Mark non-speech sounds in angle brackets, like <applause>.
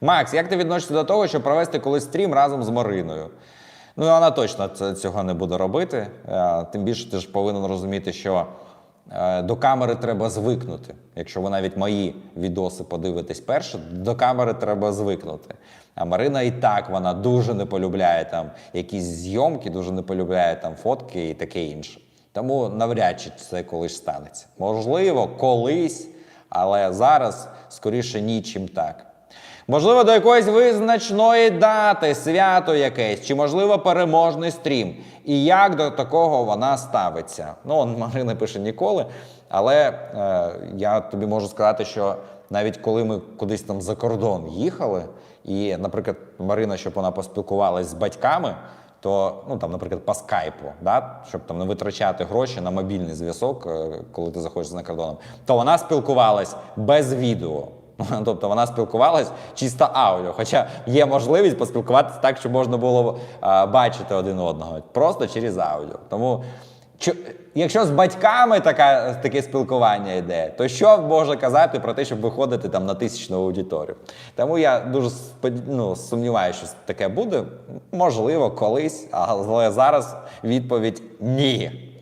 Макс, як ти відносишся до того, щоб провести колись стрім разом з Мариною? Ну, вона точно цього не буде робити. Е, Тим більше ти ж повинен розуміти, що е, до камери треба звикнути. Якщо ви навіть мої відоси подивитесь перше, до камери треба звикнути. А Марина і так вона дуже не полюбляє там якісь зйомки, дуже не полюбляє там фотки і таке інше. Тому навряд чи це колись станеться. Можливо, колись, але зараз скоріше ні, чим так. Можливо, до якоїсь визначної дати, свято якесь, чи можливо переможний стрім. І як до такого вона ставиться? Ну, Марина пише ніколи. Але е, я тобі можу сказати, що навіть коли ми кудись там за кордон їхали, і, наприклад, Марина, щоб вона поспілкувалась з батьками, то, ну там, наприклад, по скайпу, да, щоб там не витрачати гроші на мобільний зв'язок, е, коли ти заходиш за кордоном, то вона спілкувалась без відео. <laughs> Тобто вона спілкувалась чисто аудіо, хоча є можливість поспілкуватися так, щоб можна було а, бачити один одного, просто через аудіо. Тому чо- якщо з батьками така, таке спілкування йде, то що може казати про те, щоб виходити там на тисячну аудиторію? Тому я дуже ну, сумніваюся, що таке буде. Можливо, колись, але зараз відповідь ні.